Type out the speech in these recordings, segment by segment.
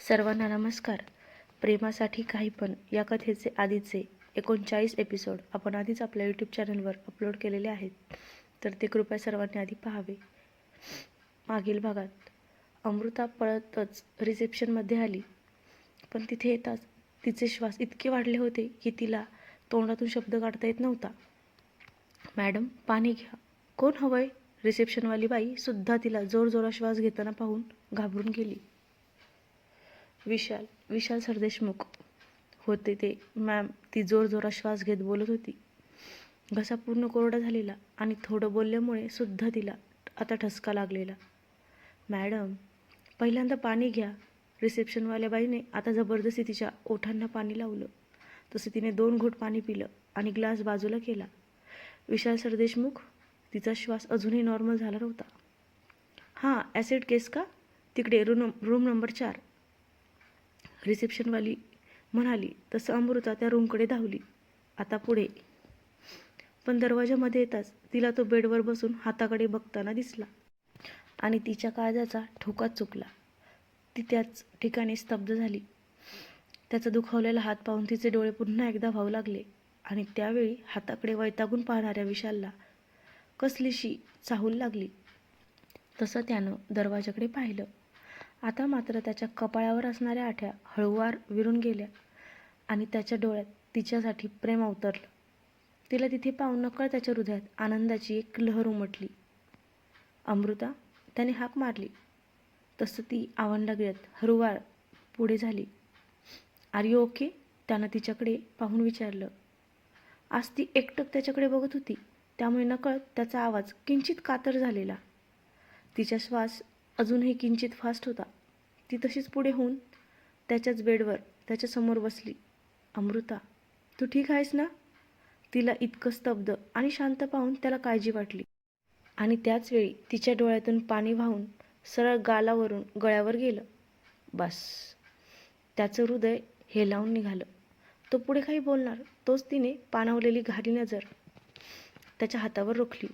सर्वांना नमस्कार. प्रेमासाठी काही पण या कथेचे आधीचे एकोणचाळीस एपिसोड आपण आधीच आपल्या यूट्यूब चॅनलवर अपलोड केलेले आहेत. तर ते कृपया सर्वांनी आधी पाहावे. मागील भागात अमृता पळतच रिसेप्शनमध्ये आली. पण तिथे येताच तिचे श्वास इतके वाढले होते की तिला तोंडातून शब्द काढता येत नव्हता. मॅडम पाणी घ्या. कोण हवंय? रिसेप्शनवाली बाई सुद्धा तिला जोरजोरात श्वास घेताना पाहून घाबरून गेली. विशाल विशाल सरदेशमुख होते ते. मॅम ती जोरजोरात श्वास घेत बोलत होती. घसा पूर्ण कोरडा झालेला आणि थोडं बोलल्यामुळे सुद्धा तिला आता ठसका लागलेला. मॅडम पहिल्यांदा पाणी घ्या. रिसेप्शनवाल्या बाईने आता जबरदस्ती तिच्या ओठांना पाणी लावलं. तसं तिने दोन घोट पाणी पिलं आणि ग्लास बाजूला केला. विशाल सरदेशमुख तिचा श्वास अजूनही नॉर्मल झाला नव्हता. हां ॲसिड केस का? तिकडे रूम रूम नंबर चार. रिसेप्शनवाली म्हणाली तसं अमृता त्या रूमकडे धावली. आता पुढे. पण दरवाजामध्ये येताच तिला तो बेडवर बसून हाताकडे बघताना दिसला आणि तिच्या काळजाचा ठोकाच चुकला. ती त्याच ठिकाणी स्तब्ध झाली. त्याचा दुखावलेला हात पाहून तिचे डोळे पुन्हा एकदा व्हावू लागले आणि त्यावेळी हाताकडे वैतागून पाहणाऱ्या विशालला कसलीशी चाहूल लागली. तसं त्यानं दरवाजाकडे पाहिलं. आता मात्र त्याच्या कपाळावर असणाऱ्या आठ्या हळूवार विरून गेल्या आणि त्याच्या डोळ्यात तिच्यासाठी प्रेम अवतरलं. तिला तिथे पाहून नकळ त्याच्या हृदयात आनंदाची एक लहर उमटली. अमृता त्याने हाक मारली. तसं ती आवंडागिळत हळूवार पुढे झाली. Are you okay? त्यानं तिच्याकडे पाहून विचारलं. आज ती एकटक त्याच्याकडे बघत होती त्यामुळे नकळत त्याचा आवाज किंचित कातर झालेला. तिचा श्वास अजूनही किंचित फास्ट होता. ती तशीच पुढे होऊन त्याच्याच बेडवर त्याच्यासमोर बसली. अमृता तू ठीक आहेस ना? तिला इतकं स्तब्ध आणि शांत पाहून त्याला काळजी वाटली. आणि त्याचवेळी तिच्या डोळ्यातून पाणी वाहून सरळ गालावरून गळ्यावर गेलं. बस. त्याचं हृदय हेलावून निघालं. तो पुढे काही बोलणार तोच तिने पाणावलेली घारी नजर त्याच्या हातावर रोखली.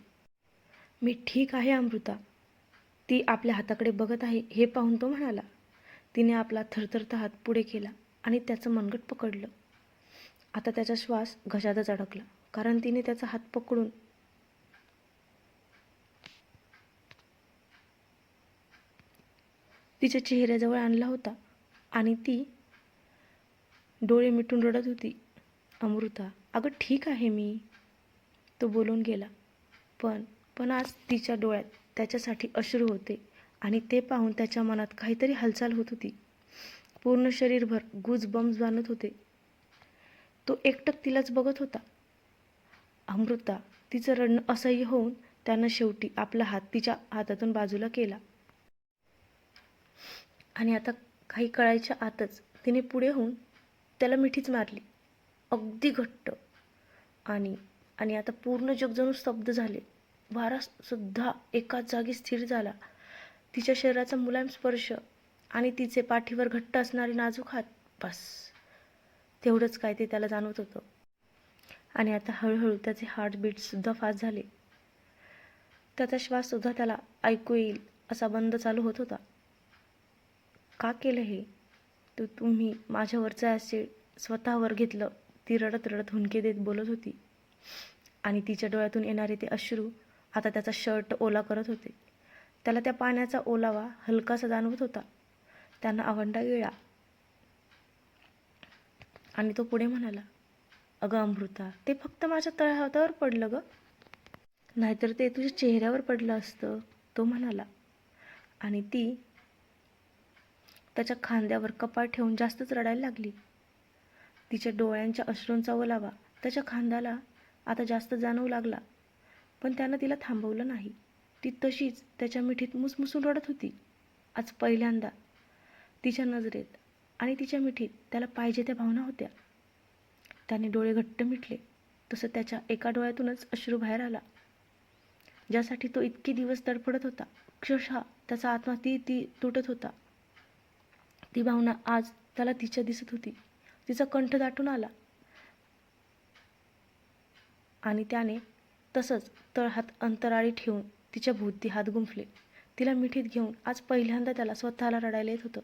मी ठीक आहे अमृता. ती आपल्या हाताकडे बघत आहे हे पाहून तो म्हणाला तिने आपला थरथरता हात पुढे केला आणि त्याचं मनगट पकडलं. आता त्याचा श्वास घशातच अडकला कारण तिने त्याचा हात पकडून तिच्या चेहऱ्याजवळ आणला होता आणि ती डोळे मिटून रडत होती. अमृता अगं ठीक आहे मी तो बोलून गेला. पण पण आज तिच्या डोळ्यात त्याच्यासाठी अश्रू होते आणि ते पाहून त्याच्या मनात काहीतरी हालचाल होत होती. पूर्ण शरीरभर गुज बम्स बांधत होते. तो एकटक तिलाच बघत होता. अमृता तिचं रडणं असह्य होऊन त्यानं शेवटी आपला हात तिच्या हातातून बाजूला केला. आणि आता काही कळायच्या आतच तिने पुढे होऊन त्याला मिठीच मारली. अगदी घट्ट. आणि आणि आता पूर्ण जगजणू स्तब्ध झाले. वारासुद्धा एकाच जागी स्थिर झाला. तिच्या शरीराचा मुलायम स्पर्श आणि तिचे पाठीवर घट्ट असणारे नाजूक हात बस. तेवढंच काय ते त्याला जाणवत होतं. आणि आता हळूहळू त्याचे हार्टबीटसुद्धा फास्ट झाले. त्याचा श्वाससुद्धा त्याला ऐकू येईल असा बंद चालू होत होता. का केलं हे? तू तुम्ही माझ्यावरचं ॲसिड स्वतःवर घेतलं. ती रडत रडत हुंके देत बोलत होती. आणि तिच्या डोळ्यातून येणारे ते अश्रू आता त्याचा शर्ट ओला करत होते. त्याला त्या पाण्याचा ओलावा हलकासा जाणवत होता. त्यांना आवंडा गिळा. आणि तो पुढे म्हणाला अगं अमृता ते फक्त माझ्या तळहातावर पडलं ग. नाहीतर ते तुझ्या चेहऱ्यावर पडलं असतं. तो म्हणाला. आणि ती त्याच्या खांद्यावर कपाळ ठेवून जास्तच रडायला लागली. तिच्या डोळ्यांच्या अश्रूंचा ओलावा त्याच्या खांद्याला आता जास्त जाणवू लागला. पण त्यानं तिला थांबवलं नाही. ती तशीच त्याच्या मिठीत मुसमुसून रडत होती. आज पहिल्यांदा तिच्या नजरेत आणि तिच्या मिठीत त्याला पाहिजे त्या भावना होत्या. त्याने डोळे घट्ट मिटले. तसं त्याच्या एका डोळ्यातूनच अश्रू बाहेर आला. ज्यासाठी तो इतके दिवस तडफडत होता. अक्षरशः त्याचा आत्मा ती ती तुटत होता. ती भावना आज त्याला तिच्या दिसत होती. तिचा कंठ दाटून आला. आणि त्याने तसंच तळहात अंतराळी ठेवून तिच्या भोवती हात गुंफले तिला मिठीत घेऊन आज पहिल्यांदा त्याला स्वतःला रडायला येत होतं.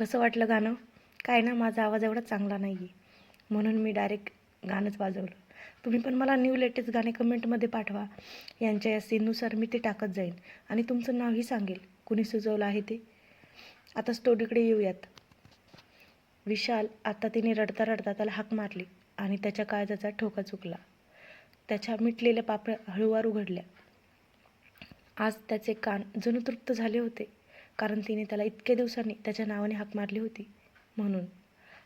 कसं वाटलं गाणं? काय ना माझा आवाज एवढा चांगला नाही आहे म्हणून मी डायरेक्ट गाणंच वाजवलं. तुम्ही पण मला न्यू लेटेस्ट गाणे कमेंटमध्ये पाठवा. यांच्या या सीननुसार मी ते टाकत जाईन. आणि तुमचं नावही सांगेल. कुणी सुचवलं आहे ते? आता स्टोरीकडे येऊयात. विशाल आता तिने रडता रडता त्याला हाक मारली आणि त्याच्या काळजाचा ठोका चुकला. त्याच्या मिटलेल्या पापड्या हळूवार उघडल्या. आज त्याचे कान जणू तृप्त झाले होते. कारण तिने त्याला इतक्या दिवसांनी त्याच्या नावाने हाक मारली होती. म्हणून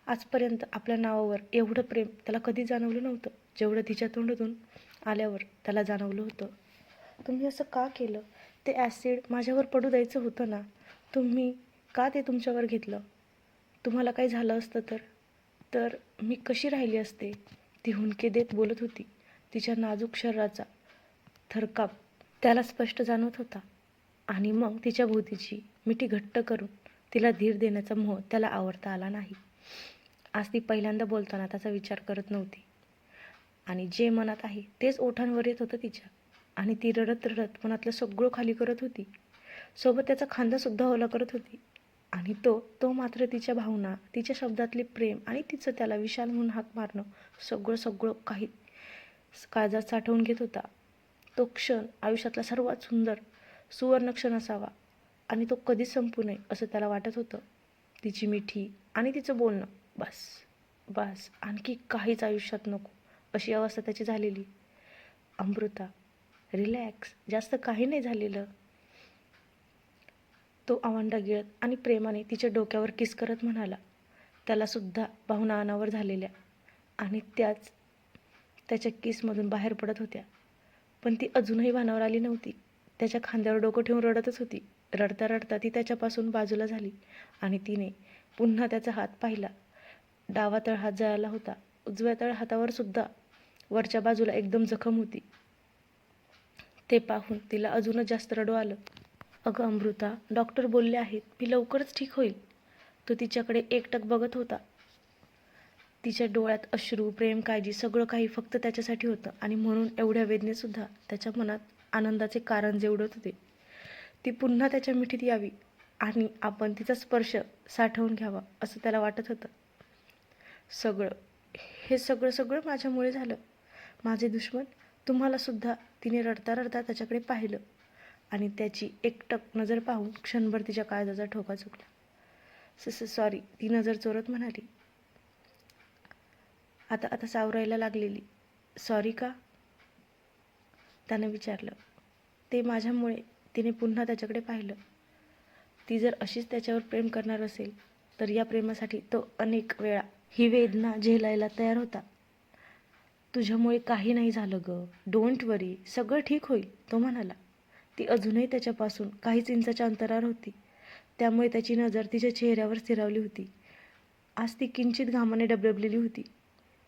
आजपर्यंत आपल्या नावावर एवढं प्रेम त्याला कधी जाणवलं नव्हतं. जेवढं तिच्या तोंडातून आल्यावर त्याला जाणवलं होतं. तुम्ही असं का केलं? ते ॲसिड माझ्यावर पडू द्यायचं होतं ना? तुम्ही का ते तुमच्यावर घेतलं? तुम्हाला काही झालं असतं तर? तर मी कशी राहिली असते? ती हुंके देत बोलत होती. तिच्या नाजूक शरीराचा थरकाप त्याला स्पष्ट जाणवत होता. आणि मग तिच्या भोवतीची मिठी घट्ट करून तिला धीर देण्याचा मोह त्याला आवडता आला नाही. आज ती पहिल्यांदा बोलताना त्याचा विचार करत नव्हती. आणि जे मनात आहे तेच ओठांवर येत होतं तिच्या. आणि ती रडत रडत मनातलं सगळं खाली करत होती. सोबत त्याचा खांदासुद्धा ओला करत होती. आणि तो तो मात्र तिच्या भावना तिच्या शब्दातले प्रेम आणि तिचं त्याला विशाल म्हणून हाक मारणं सगळं सगळं काही काळजात साठवून घेत होता. तो क्षण आयुष्यातला सर्वात सुंदर सुवर्णक्षण असावा आणि तो कधीच संपू नये असं त्याला वाटत होतं. तिची मिठी आणि तिचं बोलणं. बस बस आणखी काहीच आयुष्यात नको अशी अवस्था त्याची झालेली. अमृता रिलॅक्स जास्त काही नाही झालेलं. तो आवंडा गिळत आणि प्रेमाने तिच्या डोक्यावर किस करत म्हणाला. त्यालासुद्धा भावना अनावर झालेल्या आणि त्याच त्याच्या किसमधून बाहेर पडत होत्या. पण ती अजूनही भानावर आली नव्हती. त्याच्या खांद्यावर डोकं ठेवून रडतच होती. रडता रडता ती त्याच्यापासून बाजूला झाली आणि तिने पुन्हा त्याचा हात पाहिला. डावा तळ हात जळाला होता. उजव्या तळ हातावर सुद्धा वरच्या बाजूला एकदम जखम होती. ते पाहून तिला अजूनच जास्त रडू आलं. अगं अमृता डॉक्टर बोलले आहेत मी लवकरच ठीक होईल. तो तिच्याकडे एकटक बघत होता. तिच्या डोळ्यात अश्रू प्रेम काळजी सगळं काही फक्त त्याच्यासाठी होतं आणि म्हणून एवढ्या वेदनेसुद्धा त्याच्या मनात आनंदाचे कारण जे उडत होते ती पुन्हा त्याच्या मिठीत यावी आणि आपण तिचा स्पर्श साठवून घ्यावा असं त्याला वाटत होतं. सगळं हे सगळं सगळं माझ्यामुळे झालं. माझे दुश्मन तुम्हालासुद्धा तिने रडता रडता त्याच्याकडे पाहिलं आणि त्याची एकटक नजर पाहून क्षणभर तिच्या काळजाचा ठोका चुकला. सस सॉरी ती नजर चोरत म्हणाली आता आता सावरायला लागलेली. सॉरी का? त्यानं विचारलं ते माझ्यामुळे तिने पुन्हा त्याच्याकडे पाहिलं. ती जर अशीच त्याच्यावर प्रेम करणार असेल तर या प्रेमासाठी तो अनेक वेळा ही वेदना झेलायला तयार होता. तुझ्यामुळे काही नाही झालं ग. डोंट वरी सगळं ठीक होईल तो म्हणाला. ती अजूनही त्याच्यापासून काहीच इंचाच्या अंतरावर होती. त्यामुळे त्याची नजर तिच्या चेहऱ्यावर स्थिरावली होती. आज ती किंचित घामाने डबडबलेली होती.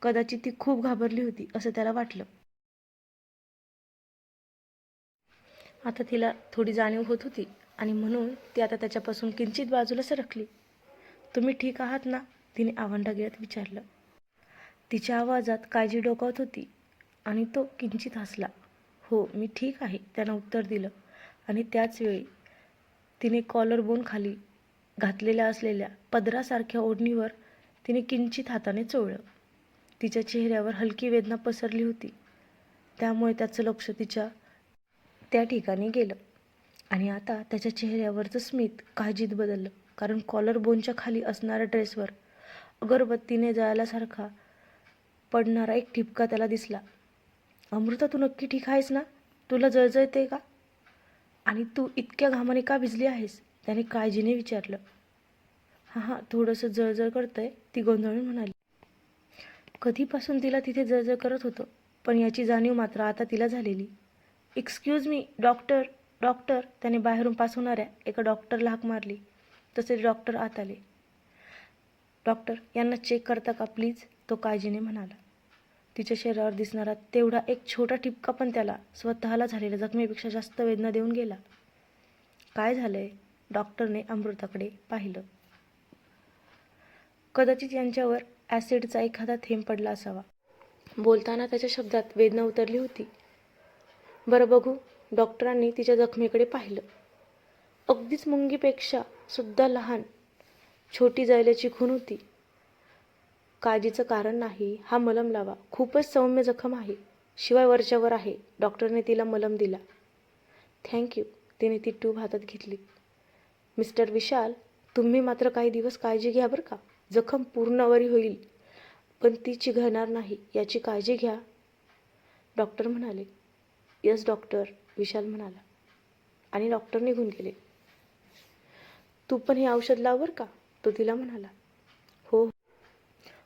कदाचित ती खूप घाबरली होती असं त्याला वाटलं. आता तिला थोडी जाणीव होत होती आणि म्हणून ती आता त्याच्यापासून किंचित बाजूला सरकली. तुम्ही ठीक आहात ना? तिने आव्हांडा गिळत विचारलं. तिच्या आवाजात काळजी डोकावत होती आणि तो किंचित हसला. हो मी ठीक आहे त्यानं उत्तर दिलं. आणि त्याचवेळी तिने कॉलर बोन खाली घातलेल्या असलेल्या पदरासारख्या ओढणीवर तिने किंचित हाताने चोळलं. तिच्या चेहऱ्यावर हलकी वेदना पसरली होती. त्यामुळे त्याचं लक्ष तिच्या त्या ठिकाणी गेलं. आणि आता त्याच्या चेहऱ्यावरचं स्मित काळजीत बदललं. कारण कॉलर बोनच्या खाली असणाऱ्या ड्रेसवर अगरबत्तीने जळाल्यासारखा पडणारा एक ठिपका त्याला दिसला. अमृता तू नक्की ठीक आहेस ना? तुला जळजळते का? आणि तू इतक्या घामाने का भिजली आहेस? त्याने काळजीने विचारलं. हां हां थोडंसं जळजळ करतंय ती गोंधळून म्हणाली. कधीपासून तिला तिथे जळजळ करत होतं पण याची जाणीव मात्र आता तिला झालेली. एक्सक्यूज मी डॉक्टर डॉक्टर त्याने बाहेरून पास होणाऱ्या एका डॉक्टरला हाक मारली. तसे डॉक्टर आत आले डॉक्टर यांना चेक करता का प्लीज तो काळजीने म्हणाला. तिच्या शरीरावर दिसणारा तेवढा एक छोटा ठिपका पण त्याला स्वतःला झालेल्या जखमेपेक्षा जास्त वेदना देऊन गेला. काय झालंय? डॉक्टरने अमृताकडे पाहिलं. कदाचित यांच्यावर ॲसिडचा एखादा थेंब पडला असावा. बोलताना त्याच्या शब्दात वेदना उतरली होती. बरं बघू. डॉक्टरांनी तिच्या जखमेकडे पाहिलं. अगदीच मुंगीपेक्षा सुद्धा लहान छोटी जायल्याची खून होती. काळजीचं कारण नाही हा मलम लावा. खूपच सौम्य जखम आहे. शिवाय वरच्यावर आहे. डॉक्टरने तिला मलम दिला. थँक्यू तिने ती ट्यूब हातात घेतली. मिस्टर विशाल तुम्ही मात्र काही दिवस काळजी घ्या बरं का? जखम पूर्णवरी होईल. पण ती चिघळणार नाही. याची काळजी घ्या. डॉक्टर म्हणाले यस डॉक्टर विशाल म्हणाला. आणि डॉक्टर निघून गेले. तू पण हे औषध लाव का? तो तिला म्हणाला. हो.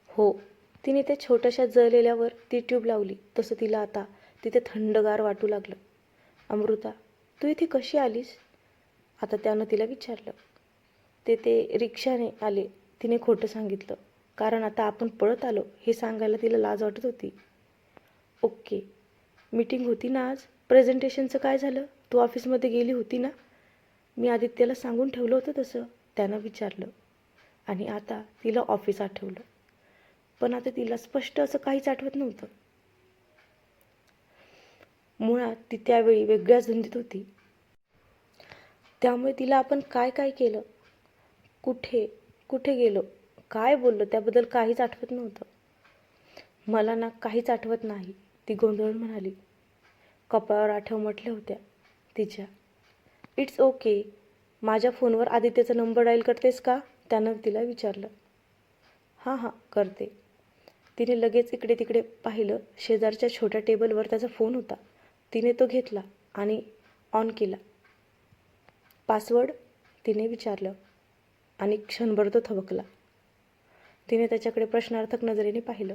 हो. तिने त्या छोट्याशा जळलेल्यावर ती ट्यूब लावली. तसं तिला आता तिथे थंडगार वाटू लागलं. अमृता तू इथे कशी आलीस? आता त्यानं तिला विचारलं. ते ते रिक्षाने आले. तिने खोटं सांगितलं. कारण आता आपण पळत आलो. हे सांगायला तिला लाज वाटत होती. ओके. मीटिंग होती ना आज. प्रेझेंटेशनचं काय झालं? तू ऑफिसमध्ये गेली होती ना? मी आदित्यला सांगून ठेवलं होतं तसं. त्यानं विचारलं. आणि आता तिला ऑफिस आठवलं. पण आता तिला स्पष्ट असं काहीच आठवत नव्हतं. मुळात ती त्यावेळी वेगळ्या धुंदीत होती. त्यामुळे तिला आपण काय काय केलं? कुठे कुठे गेलो? काय बोललो? त्याबद्दल काहीच आठवत नव्हतं. मला ना काहीच आठवत नाही. ती गोंधळून म्हणाली. कपाळावर आठव म्हटल्या होत्या तिच्या. It's okay. माझ्या फोनवर आदित्यचा नंबर डायल करतेस का? त्यानं तिला विचारलं. हां हां करते. तिने लगेच इकडे तिकडे पाहिलं. शेजारच्या छोट्या टेबलवर त्याचा फोन होता. तिने तो घेतला आणि ऑन केला. पासवर्ड तिने विचारलं आणि क्षणभर तो थबकला. तिने त्याच्याकडे प्रश्नार्थक नजरेने पाहिलं.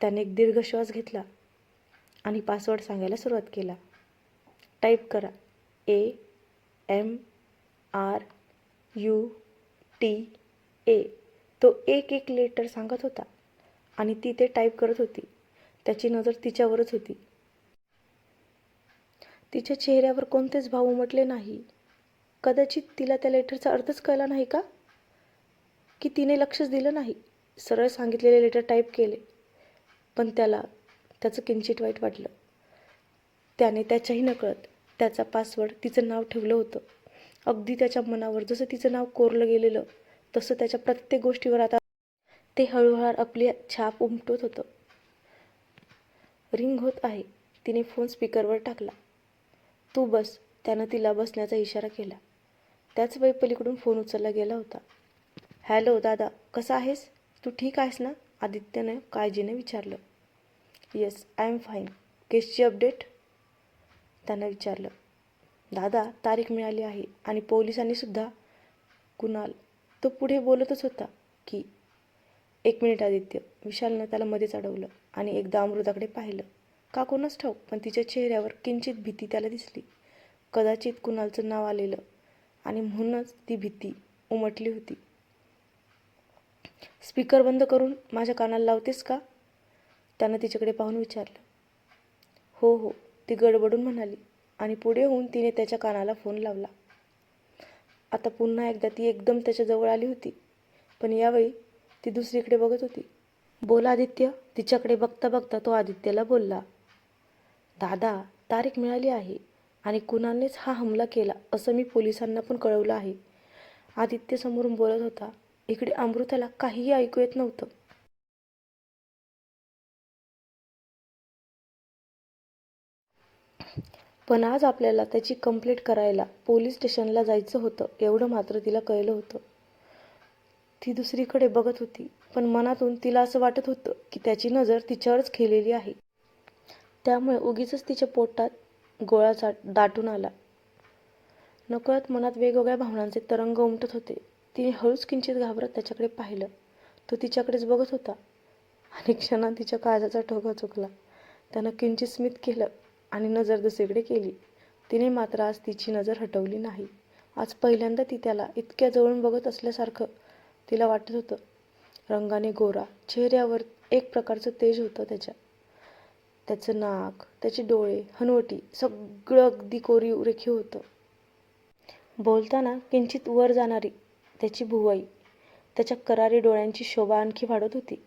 त्याने एक दीर्घ श्वास घेतला. आणि पासवर्ड सांगायला सुरुवात केला. टाईप करा. A M R U T A तो एक एक लेटर सांगत होता आणि ती ते टाईप करत होती. त्याची नजर तिच्यावरच होती. तिच्या चेहऱ्यावर कोणतेच भाव उमटले नाही. कदाचित तिला त्या लेटरचा अर्थच कळला नाही का? की तिने लक्षच दिलं नाही. सरळ सांगितलेले लेटर टाईप केले. पण त्याला त्याचं किंचित वाईट वाटलं. त्याने त्याच्याही नकळत त्याचा पासवर्ड तिचं नाव ठेवलं होतं. अगदी त्याच्या मनावर जसं तिचं नाव कोरलं गेलेलं तसं त्याच्या प्रत्येक गोष्टीवर आता ते हळूहळू आपली छाप उमटत होतं. रिंग होत आहे. तिने फोन स्पीकरवर टाकला. तू बस. त्यानं तिला बसण्याचा इशारा केला. त्याच वेळी पलीकडून फोन उचलला गेला होता. हॅलो दादा. कसा आहेस? तू ठीक आहेस ना? आदित्यने काळजीने विचारलं. येस आय एम फाईन केसची अपडेट त्यानं विचारलं. दादा तारीख मिळाली आहे आणि पोलिसांनीसुद्धा कुणाल तो पुढे बोलतच होता की एक मिनिट आदित्य विशालनं त्याला मध्येच अडवलं आणि एकदा अमृताकडे पाहिलं. का कोणाच ठाऊक पण तिच्या चेहऱ्यावर किंचित भीती त्याला दिसली. कदाचित कुणालचं नाव आलेलं आणि म्हणूनच ती भीती उमटली होती. स्पीकर बंद करून माझ्या कानाला लावतेस का? त्यानं तिच्याकडे पाहून विचारलं. हो हो ती गडबडून म्हणाली आणि पुढे होऊन तिने त्याच्या कानाला फोन लावला. आता पुन्हा एकदा ती एकदम त्याच्याजवळ आली होती पण यावेळी ती दुसरीकडे बघत होती. बोल आदित्य तिच्याकडे बघता बघता तो आदित्यला बोलला दादा तारीख मिळाली आहे आणि कुणानेच हा हमला केला असं मी पोलिसांना पण कळवलं आहे. आदित्य समोरून बोलत होता इकडे अमृताला काहीही ऐकू येत नव्हतं. पण आज आपल्याला त्याची कंप्लेट करायला पोलीस स्टेशनला जायचं होतं एवढं मात्र तिला कळलं होतं. ती दुसरीकडे बघत होती पण मनातून तिला असं वाटत होतं की त्याची नजर तिच्यावरच खेळलेली आहे. त्यामुळे उगीच तिच्या पोटात गोळा चा दाटून आला. नकळत मनात वेगवेगळ्या भावनांचे तरंग उमटत होते. तिने हळूच किंचित घाबरत त्याच्याकडे पाहिलं. तो तिच्याकडेच बघत होता. आणि क्षणात तिच्या काळजाचा ठोका चुकला. त्यानं किंचित स्मित केलं. आणि नजर दुसरीकडे केली. तिने मात्र आज तिची नजर हटवली नाही. आज पहिल्यांदा ती त्याला इतक्या जवळून बघत असल्यासारखं तिला वाटत होतं. रंगाने गोरा चेहऱ्यावर एक प्रकारचं तेज होतं त्याच्या. त्याचं नाक त्याचे डोळे हनवटी सगळं अगदी कोरीव रेखीव होतं. बोलताना किंचित वर जाणारी त्याची भुवाई त्याच्या करारी डोळ्यांची शोभा आणखी वाढत होती.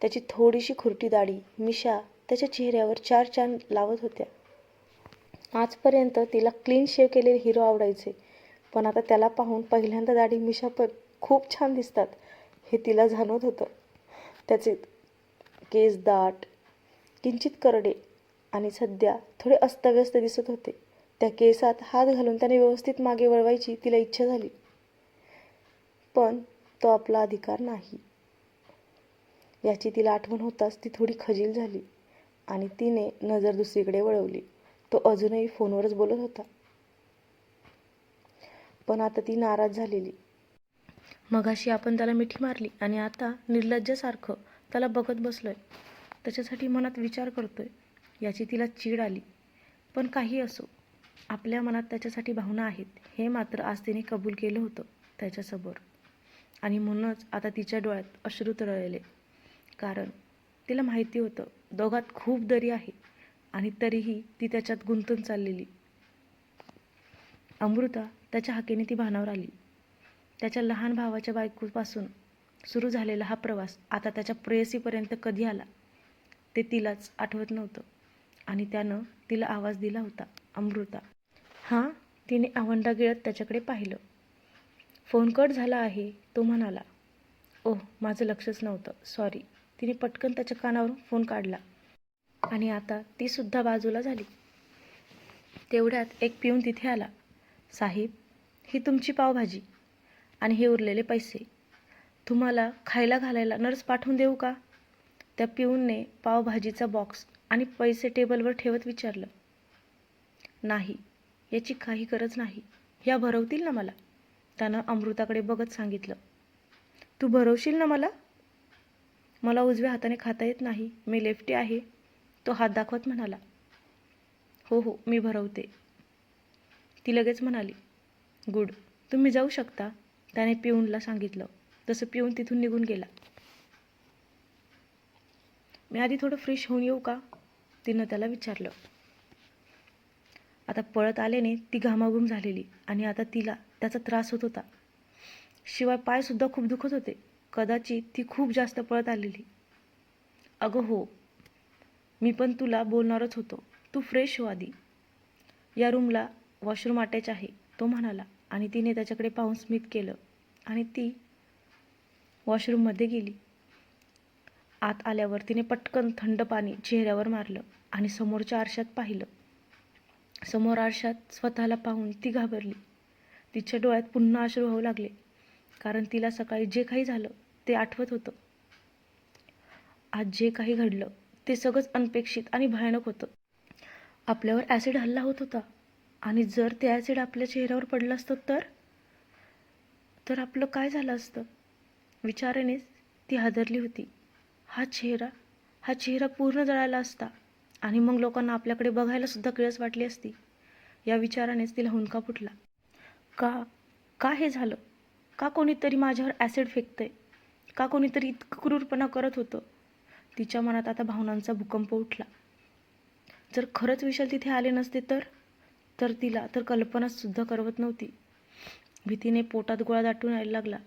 त्याची थोडीशी खुरटी दाढी मिशा त्याच्या चेहऱ्यावर चार चांद लावत होत्या. आजपर्यंत तिला क्लीन शेव केलेले हिरो आवडायचे. पण आता त्याला पाहून पहिल्यांदा दाढी मिशा पण खूप छान दिसतात हे तिला जाणवत होतं. त्याचे केस दाट किंचित करडे आणि सध्या थोडे अस्तव्यस्त दिसत होते. त्या केसात हात घालून त्याने व्यवस्थित मागे वळवायची तिला इच्छा झाली. पण तो आपला अधिकार नाही. याची तिला आठवण होताच ती थोडी खजील झाली. आणि तिने नजर दुसरीकडे वळवली. तो अजूनही फोनवरच बोलत होता. पण आता ती नाराज झालेली. मगाशी आपण त्याला मिठी मारली आणि आता निर्लज्जासारखं त्याला बघत बसलोय. त्याच्यासाठी मनात विचार करतोय. याची तिला चीड आली. पण काही असो आपल्या मनात त्याच्यासाठी भावना आहेत हे मात्र आज तिने कबूल केलं होतं त्याच्यासमोर. आणि म्हणूनच आता तिच्या डोळ्यात अश्रू तरळले. कारण तिला माहिती होतं. दोघात खूप दरी आहे. आणि तरीही ती त्याच्यात गुंतून चाललेली. अमृता त्याच्या हाकेने ती भानावर आली. त्याच्या लहान भावाच्या बायकोपासून सुरू झालेला हा प्रवास आता त्याच्या प्रेयसीपर्यंत कधी आला? ते तिलाच आठवत नव्हतं. आणि त्यानं तिला आवाज दिला होता अमृता. हां तिने आवंडा गिळत त्याच्याकडे पाहिलं. फोन कट झाला आहे तो म्हणाला. ओह माझं लक्षच नव्हतं. सॉरी. तिने पटकन त्याच्या कानावरून फोन काढला. आणि आता ती सुद्धा बाजूला झाली. तेवढ्यात एक पिऊन तिथे आला. साहेब ही तुमची पावभाजी आणि हे उरलेले पैसे. तुम्हाला खायला घालायला नर्स पाठवून देऊ का? त्या पिऊनने पावभाजीचा बॉक्स आणि पैसे टेबलवर ठेवत विचारलं. नाही याची काही गरज नाही. या भरवतील ना मला? त्यानं अमृताकडे बघत सांगितलं. तू भरवशील ना मला? मला उजव्या हाताने खाता येत नाही. मी लेफ्टी आहे. तो हात दाखवत म्हणाला हो हो मी भरवते. ती लगेच म्हणाली गुड तुम्ही जाऊ शकता. त्याने पिऊनला सांगितलं. तसं पिऊन तिथून निघून गेला. मी आधी थोडं फ्रेश होऊन येऊ का? तिनं त्याला विचारलं. आता पळत आल्याने ती घामाघूम झालेली आणि आता तिला त्याचा त्रास होत होता. शिवाय पायसुद्धा खूप दुखत होते. कदाचित ती खूप जास्त पळत आलेली. अगं हो मी पण तुला बोलणारच होतो. तू फ्रेश हो आधी. या रूमला वॉशरूम अटॅच आहे तो म्हणाला आणि तिने त्याच्याकडे पाहून स्मित केलं आणि ती वॉशरूममध्ये गेली. आत आल्यावर तिने पटकन थंड पाणी चेहऱ्यावर मारलं आणि समोरच्या आरशात पाहिलं. समोर आरशात स्वतःला पाहून ती घाबरली. तिच्या डोळ्यात पुन्हा अश्रू होऊ लागले. कारण तिला सकाळी जे काही झालं ते आठवत होतं. आज जे काही घडलं ते सगळंच अनपेक्षित आणि भयानक होतं. आपल्यावर ॲसिड हल्ला होत होता. आणि जर ते ॲसिड आपल्या चेहऱ्यावर पडलं असतं तर? तर आपलं काय झालं असतं? विचारानेच ती हादरली होती. हा चेहरा हा चेहरा पूर्ण जळाला असता. आणि मग लोकांना आपल्याकडे बघायला सुद्धा किळस वाटली असती. या विचारानेच तिला हुंदका फुटला. का का हे झालं? का कोणीतरी माझ्यावर ॲसिड फेकतंय? का कोणीतरी इतकं क्रूरपणा करत होतं? तिच्या मनात आता भावनांचा भूकंप उठला. जर खरंच विशाल तिथे आले नसते तर? तर तिला तर कल्पनासुद्धा करवत नव्हती. भीतीने पोटात गोळा दाटून यायला लागला.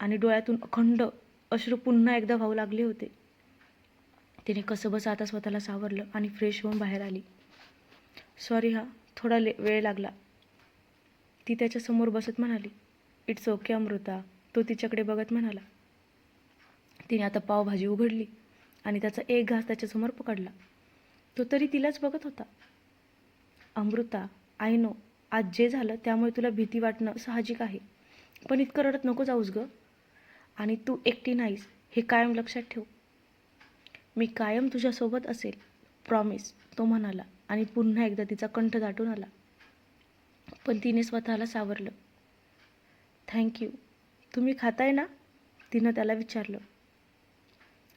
आणि डोळ्यातून अखंड अश्रू पुन्हा एकदा वाहू लागले होते. तिने कसंबस आता स्वतःला सावरलं आणि फ्रेश होऊन बाहेर आली. सॉरी हा थोडा ले वेळ लागला. ती त्याच्यासमोर बसत म्हणाली. It's okay Amruta. तो तिच्याकडे बघत म्हणाला. तिने आता पावभाजी उघडली आणि त्याचा एक घास त्याच्यासमोर पकडला. तो तरी तिलाच बघत होता. अमृता आय नो आज जे झालं त्यामुळे तुला भीती वाटणं साहजिक आहे. पण इतकं रडत नको जाऊस गं. आणि तू एकटी नाहीस हे कायम लक्षात ठेव. मी कायम तुझ्यासोबत असेल प्रॉमिस तो म्हणाला. आणि पुन्हा एकदा तिचा कंठ दाटून आला. पण तिने स्वतःला सावरलं. थँक्यू तुम्ही खाताय ना? तिनं त्याला विचारलं.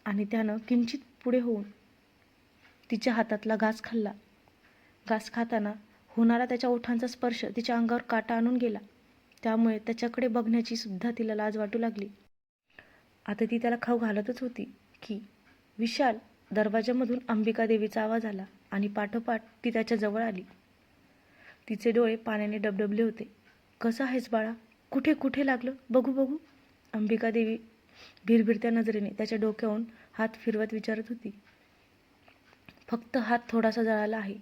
आणि त्यानं किंचित पुढे होऊन तिच्या हातातला घास खाल्ला. घास खाताना होणारा त्याच्या ओठांचा स्पर्श तिच्या अंगावर काटा आणून गेला. त्यामुळे त्याच्याकडे बघण्याची सुद्धा तिला लाज वाटू लागली. आता ती त्याला खाऊ घालतच होती की विशाल दरवाजामधून अंबिका देवीचा आवाज आला आणि पाठोपाठ ती त्याच्याजवळ आली. तिचे डोळे पाण्याने डबडबले होते. कसं आहेस बाळा? कुठे कुठे लागलं? बघू बघू. अंबिका देवी भिरभिरत्या नजरेने त्याच्या डोक्याहून हात फिरवत विचारत होती. फक्त हात थोडासा जळाला आहे.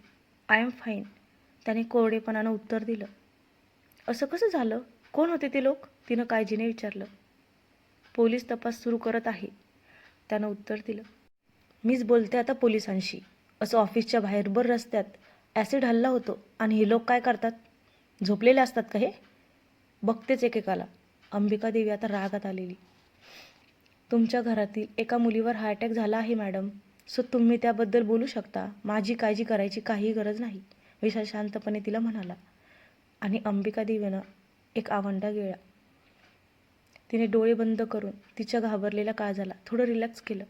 आय एम फाईन त्याने कोरडेपणानं उत्तर दिलं. असं कसं झालं? कोण होते ते लोक? तिनं काळजीने विचारलं. पोलीस तपास सुरू करत आहे. त्यानं उत्तर दिलं. मीच बोलते आता पोलिसांशी. असं ऑफिसच्या बाहेरभर रस्त्यात ॲसिड हल्ला होतो. आणि हे लोक काय करतात? झोपलेले असतात का हे? बघतेच एकेकाला. अंबिका देवी आता रागात आलेली. तुमच्या घरातील एका मुलीवर हार्ट अटॅक झाला आहे मॅडम सो तुम्ही त्याबद्दल बोलू शकता. माझी काळजी करायची काही गरज नाही विशाल शांतपणे तिला म्हणाला. आणि अंबिका देवीनं एक आवंडा गेला. तिने डोळे बंद करून तिच्या घाबरलेल्या काळजाला थोडं रिलॅक्स केलं.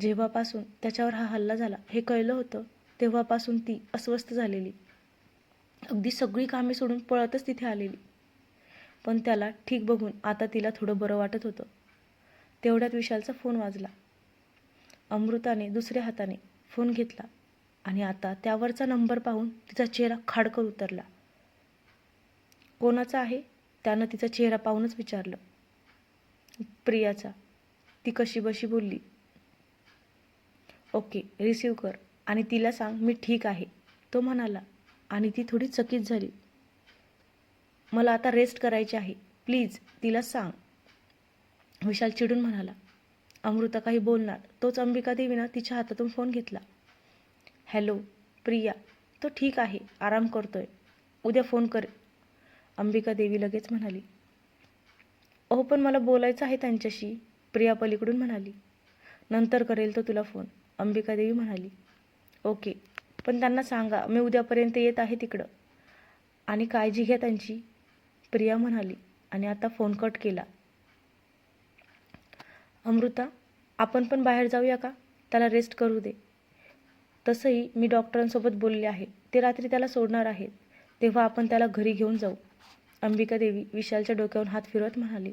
जेव्हापासून त्याच्यावर हा हल्ला झाला हे कळलं होतं तेव्हापासून ती अस्वस्थ झालेली. अगदी सगळी कामे सोडून पळतच तिथे आलेली. पण त्याला ठीक बघून आता तिला थोडं बरं वाटत होतं. तेवढ्यात विशालचा फोन वाजला. अमृताने दुसऱ्या हाताने फोन घेतला आणि आता त्यावरचा नंबर पाहून तिचा चेहरा खाडकर उतरला. कोणाचा आहे? त्यानं तिचा चेहरा पाहूनच विचारलं. प्रियाचा. ती कशी बशी बोलली? ओके रिसीव कर आणि तिला सांग मी ठीक आहे. तो म्हणाला आणि ती थोडी चकित झाली. मला आता रेस्ट करायची आहे. प्लीज तिला सांग. विशाल चिडून म्हणाला अमृता काही बोलणार. तोच अंबिका देवीनं तिच्या हातातून फोन घेतला. हॅलो प्रिया. तो ठीक आहे. आराम करतोय. उद्या फोन कर. अंबिका देवी लगेच म्हणाली अहो पण मला बोलायचं आहे त्यांच्याशी. प्रिया पलीकडून म्हणाली नंतर करेल तो तुला फोन अंबिका देवी म्हणाली ओके पण त्यांना सांगा मी उद्यापर्यंत येत आहे तिकडं. आणि काळजी घ्या त्यांची. प्रिया म्हणाली आणि आता फोन कट केला. अमृता आपण पण बाहेर जाऊया का? त्याला रेस्ट करू दे. तसंही मी डॉक्टरांसोबत बोलले आहे. ते रात्री त्याला सोडणार आहेत. तेव्हा आपण त्याला घरी घेऊन जाऊ. अंबिका देवी विशालच्या डोक्यावरून हात फिरवत म्हणाली.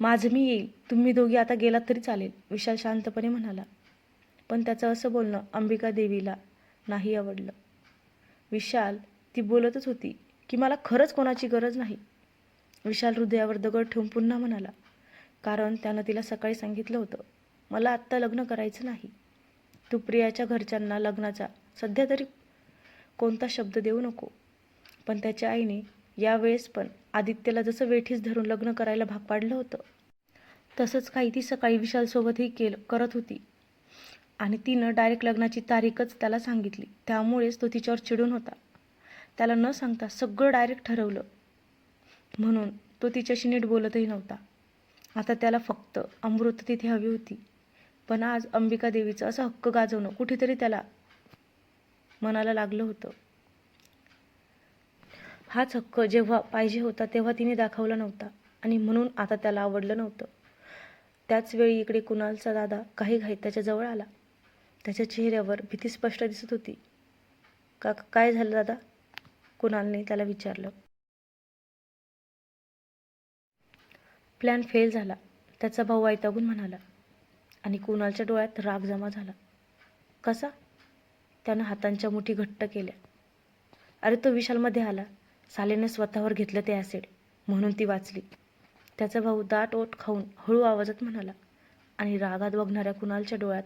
माझं मी येईल. तुम्ही दोघी आता गेलात तरी चालेल विशाल शांतपणे म्हणाला. पण त्याचं असं बोलणं अंबिका देवीला नाही आवडलं. विशाल ती बोलतच होती की मला खरंच कोणाची गरज नाही. विशाल हृदयावर दगड ठेवून पुन्हा म्हणाला कारण त्यानं तिला सकाळी सांगितलं होतं मला आत्ता लग्न करायचं नाही. तू प्रियाच्या घरच्यांना लग्नाचा सध्या तरी कोणता शब्द देऊ नको. पण त्याच्या आईने यावेळेस पण आदित्यला जसं वेठीस धरून लग्न करायला भाग पाडलं होतं तसंच काही ती सकाळी विशालसोबतही केलं करत होती. आणि तिनं डायरेक्ट लग्नाची तारीखच त्याला सांगितली. त्यामुळेच तो तिच्यावर चिडून होता. त्याला न सांगता सगळं डायरेक्ट ठरवलं. म्हणून तो तिच्याशी नीट बोलतही नव्हता. आता त्याला फक्त अमृत तिथे हवी होती. पण आज अंबिका देवीचं असं हक्क गाजवणं कुठेतरी त्याला मनाला लागलं होतं. हाच हक्क जेव्हा पाहिजे होता तेव्हा तिने दाखवला नव्हता. आणि म्हणून आता त्याला आवडलं नव्हतं. त्याच वेळी इकडे कुणालचा दादा काही घाई त्याच्याजवळ आला. त्याच्या चेहऱ्यावर भीती स्पष्ट दिसत होती. का काय झालं दादा? कुणालने त्याला विचारलं. प्लॅन फेल झाला त्याचा भाऊ वैतागून म्हणाला आणि कुणालच्या डोळ्यात राग जमा झाला. कसा? त्यानं हातांच्या मुठी घट्ट केल्या. अरे तो विशालमध्ये आला. सालेनं स्वतःवर घेतलं ते ॲसिड म्हणून ती वाचली. त्याचा भाऊ दाट ओट खाऊन हळू आवाजात म्हणाला आणि रागात बघणाऱ्या कुणालच्या डोळ्यात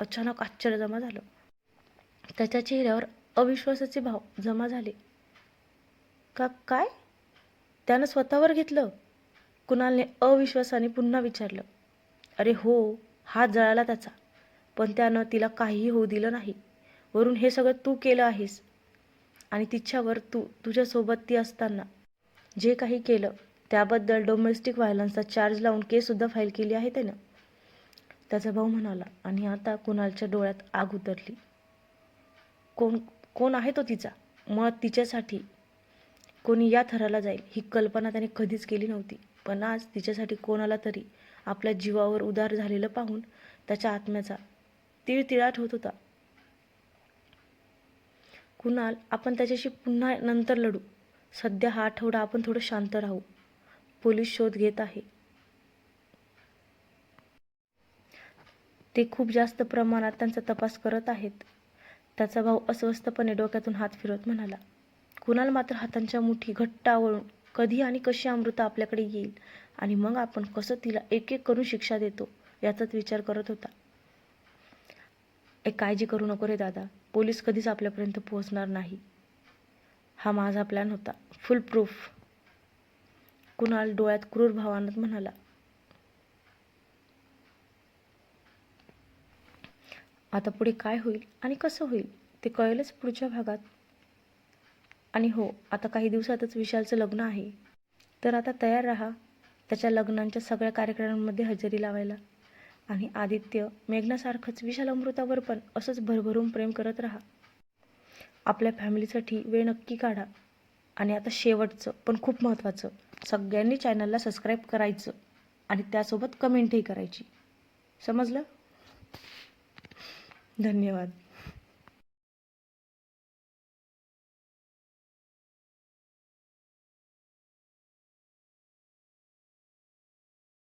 अचानक आश्चर्य जमा झालं. त्याच्या चेहऱ्यावर अविश्वासाचे भाव जमा झाले. का काय? त्यानं स्वतःवर घेतलं? कुणालने अविश्वासाने पुन्हा विचारलं. अरे हो हात जळाला त्याचा. पण त्यानं तिला काहीही होऊ दिलं नाही. वरून हे सगळं तू केलं आहेस. आणि तिच्यावर तू तुझ्यासोबत ती असताना जे काही केलं त्याबद्दल डोमेस्टिक व्हायलन्सचा चार्ज लावून केससुद्धा फाईल केली आहे त्यानं. त्याचा भाऊ म्हणाला आणि आता कुणालच्या डोळ्यात आग उतरली. कोण कोण आहे तो तिचा? मग तिच्यासाठी कोणी या थराला जाईल ही कल्पना त्याने कधीच केली नव्हती. पण आज तिच्यासाठी कोणाला तरी आपल्या जीवावर उदार झालेलं पाहून त्याच्या आत्म्याचा तिळतिळाट होत होता. कुणाल आपण त्याच्याशी पुन्हा नंतर लढू. सध्या हा आठवडा आपण थोडं शांत राहू. पोलीस शोध घेत आहे. ते खूप जास्त प्रमाणात त्यांचा तपास करत आहेत. त्याचा भाऊ अस्वस्थपणे डोक्यातून हात फिरवत म्हणाला कुणाल मात्र हातांच्या मुठी घट्ट आवळून कधी आणि कशी अमृता आपल्याकडे येईल आणि मग आपण कसं तिला एक एक करून शिक्षा देतो याचाच विचार करत होता. एक काळजी करू नको रे दादा पोलीस कधीच आपल्यापर्यंत पोहोचणार नाही. हा माझा प्लॅन होता फुल प्रूफ कुणाल डोळ्यात क्रूर भावानत म्हणाला आता पुढे काय होईल आणि कसं होईल ते कळेलच पुढच्या भागात. आणि हो आता काही दिवसातच विशालचं लग्न आहे. तर आता तयार राहा त्याच्या लग्नांच्या सगळ्या कार्यक्रमांमध्ये हजेरी लावायला. आणि आदित्य मेघनासारखंच विशाल अमृतावर पण असंच भरभरून प्रेम करत राहा. आपल्या फॅमिलीसाठी वेळ नक्की काढा. आणि आता शेवटचं पण खूप महत्त्वाचं सगळ्यांनी चॅनलला सबस्क्राईब करायचं आणि त्यासोबत कमेंटही करायची. समजलं? धन्यवाद.